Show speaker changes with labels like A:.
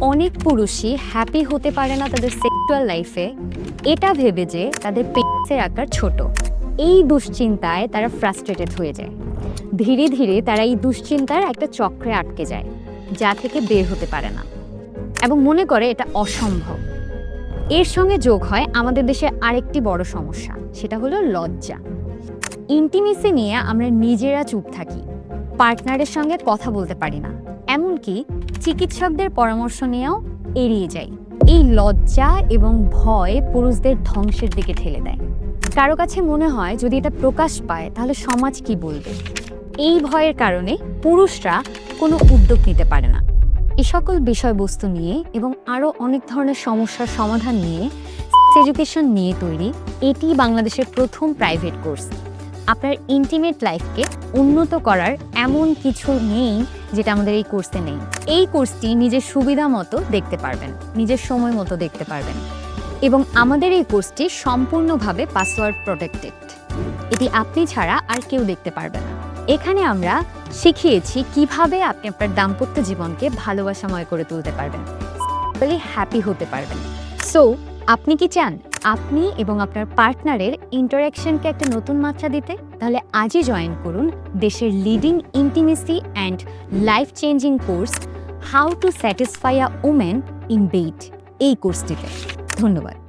A: অনেক পুরুষই হ্যাপি হতে পারে না তাদের সেক্সুয়াল লাইফে এটা ভেবে যে তাদের পেটসের আকার ছোট। এই দুশ্চিন্তায় তারা ফ্রাস্ট্রেটেড হয়ে যায়। ধীরে ধীরে তারা এই দুশ্চিন্তার একটা চক্রে আটকে যায়, যা থেকে বের হতে পারে না। এবং মনে করে এটা অসম্ভব। এর সঙ্গে যোগ হয় আমাদের দেশে আরেকটি বড় সমস্যা, সেটা হলো লজ্জা। ইন্টিমেসি নিয়ে আমরা নিজেরা চুপ থাকি। পার্টনারের সঙ্গে কথা বলতে পারি না। এমনকি চিকিৎসকদের পরামর্শ নিয়েও এড়িয়ে যাই এই লজ্জা এবং ভয় পুরুষদের ধ্বংসের দিকে ঠেলে দেয়। কারও কাছে মনে হয় যদি এটা প্রকাশ পায়, তাহলে সমাজ কি বলবে? এই ভয়ের কারণে পুরুষরা কোনো উদ্যোগ নিতে পারে না। এই সকল বিষয়বস্তু নিয়ে এবং আরও অনেক ধরনের সমস্যার সমাধান নিয়ে এডুকেশন নিয়ে তৈরি, এটি বাংলাদেশের প্রথম প্রাইভেট কোর্স। আপনার ইন্টিমেট লাইফকে উন্নত করার এমন কিছু নেই যেটা আমাদের এই কোর্সে নেই। এই কোর্সটি নিজের সুবিধা মতো দেখতে পারবেন, নিজের সময় মতো দেখতে পারবেন। এবং আমাদের এই কোর্সটি সম্পূর্ণভাবে পাসওয়ার্ড প্রোটেক্টেড এটি আপনি ছাড়া আর কেউ দেখতে পারবে না। এখানে আমরা শিখিয়েছি কীভাবে আপনি আপনার দাম্পত্য জীবনকে ভালোবাসাময় করে তুলতে পারবেন হ্যাপি হতে পারবেন। সো আপনি কি চান আপনি এবং আপনার পার্টনারের ইন্টারাকশনকে একটা নতুন মাত্রা দিতে? তাহলে আজই জয়েন করুন দেশের leading intimacy and life changing course how to satisfy a women in bed এই কোর্সটিতে ধন্যবাদ।